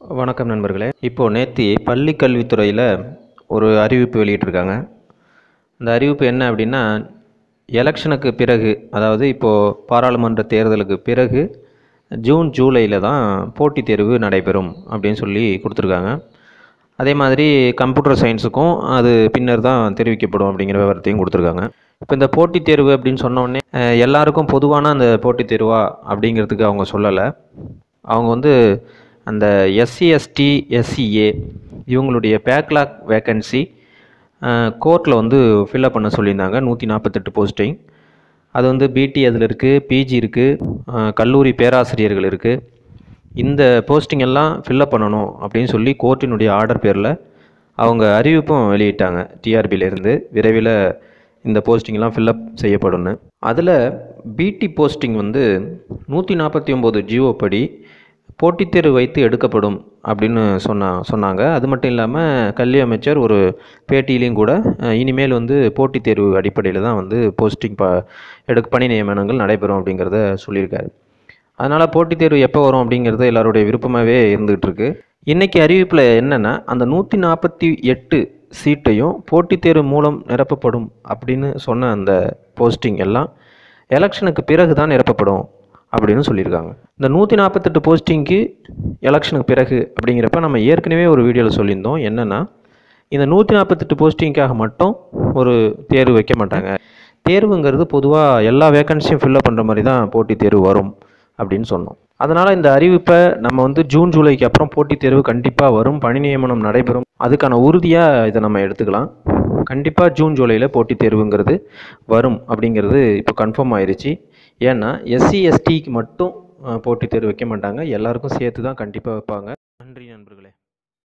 வணக்கம் நண்பர்களே. இப்போது நேற்று பள்ளி கல்வித்துறையில் ஒரு அறிவிப்பு வெளியிட்டிருக்காங்க. அந்த அறிவிப்பு என்ன அப்படின்னா எலெக்ஷனுக்கு பிறகு அதாவது இப்போது பாராளுமன்ற தேர்தலுக்கு பிறகு ஜூன் ஜூலையில் தான் போட்டித் தேர்வு நடைபெறும் அப்படின்னு சொல்லி கொடுத்துருக்காங்க. அதே மாதிரி கம்ப்யூட்டர் சயின்ஸுக்கும் அது பின்னர் தான் தெரிவிக்கப்படும் அப்படிங்கிற விவரத்தையும் கொடுத்துருக்காங்க. இப்போ இந்த போட்டித் தேர்வு அப்படின்னு சொன்னோடனே எல்லாருக்கும் பொதுவான அந்த போட்டித் தேர்வா அப்படிங்கிறதுக்கு அவங்க சொல்லலை. அவங்க வந்து அந்த எஸ்சி எஸ்டி எஸ்சிஏ இவங்களுடைய பேக்லாக் வேக்கன்சி கோர்ட்டில் வந்து ஃபில்அப் பண்ண சொல்லியிருந்தாங்க. நூற்றி நாற்பத்தெட்டு போஸ்டிங் அது வந்து பிடி அதில் இருக்குது பிஜி இருக்குது கல்லூரி பேராசிரியர்கள் இருக்குது இந்த போஸ்டிங் எல்லாம் ஃபில்அப் பண்ணணும் அப்படின்னு சொல்லி கோர்ட்டினுடைய ஆர்டர் பேரில் அவங்க அறிவிப்பும் வெளியிட்டாங்க. டிஆர்பியிலேருந்து விரைவில் இந்த போஸ்டிங்லாம் ஃபில்அப் செய்யப்படும்னு. அதில் பிடி போஸ்டிங் வந்து நூற்றி நாற்பத்தி ஒம்பது ஜிஓ படி போட்டித் தேர்வு வைத்து எடுக்கப்படும் அப்படின்னு சொன்னா சொன்னாங்க. அது மட்டும் இல்லாமல் கல்வி அமைச்சர் ஒரு பேட்டியிலையும் கூட இனிமேல் வந்து போட்டித் தேர்வு அடிப்படையில் தான் வந்து போஸ்டிங் ப எடுக்க பணி நியமனங்கள் நடைபெறும் அப்படிங்கிறத சொல்லியிருக்காரு. அதனால் போட்டித் தேர்வு எப்போ வரும் அப்படிங்கிறது எல்லாருடைய விருப்பமாகவே இருந்துகிட்டு இருக்கு இன்றைக்கி அறிவிப்பில் என்னென்னா அந்த நூற்றி நாற்பத்தி எட்டு சீட்டையும் போட்டித் தேர்வு மூலம் நிரப்பப்படும் அப்படின்னு சொன்ன அந்த போஸ்டிங் எல்லாம் எலெக்ஷனுக்கு பிறகு தான் நிரப்பப்படும். அப்படின்னு சொல்லியிருக்காங்க. இந்த நூற்றி நாற்பத்தெட்டு போஸ்டிங்க்கு எலெக்ஷனுக்கு பிறகு அப்படிங்கிறப்ப நம்ம ஏற்கனவே ஒரு வீடியோவில் சொல்லியிருந்தோம். என்னென்னா இந்த நூற்றி நாற்பத்தெட்டு போஸ்டிங்க்காக மட்டும் ஒரு தேர்வு வைக்க மாட்டாங்க. தேர்வுங்கிறது பொதுவாக எல்லா வேக்கன்சியும் ஃபில்லப் பண்ணுற மாதிரி தான் போட்டித் தேர்வு வரும் அப்படின்னு சொன்னோம். அதனால் இந்த அறிவிப்பை நம்ம வந்து ஜூன் ஜூலைக்கு அப்புறம் போட்டித் தேர்வு கண்டிப்பாக வரும். பணி நியமனம் நடைபெறும். அதுக்கான உறுதியாக இதை நம்ம எடுத்துக்கலாம். கண்டிப்பாக ஜூன் ஜூலையில் போட்டித் தேர்வுங்கிறது வரும் அப்படிங்கிறது இப்போ கன்ஃபார்ம் ஆயிடுச்சு ஏன்னா எஸ்சி எஸ்டிக்கு மட்டும் போட்டித் தேர்வு வைக்க மாட்டாங்க. எல்லாருக்கும் சேர்த்து தான் கண்டிப்பாக வைப்பாங்க.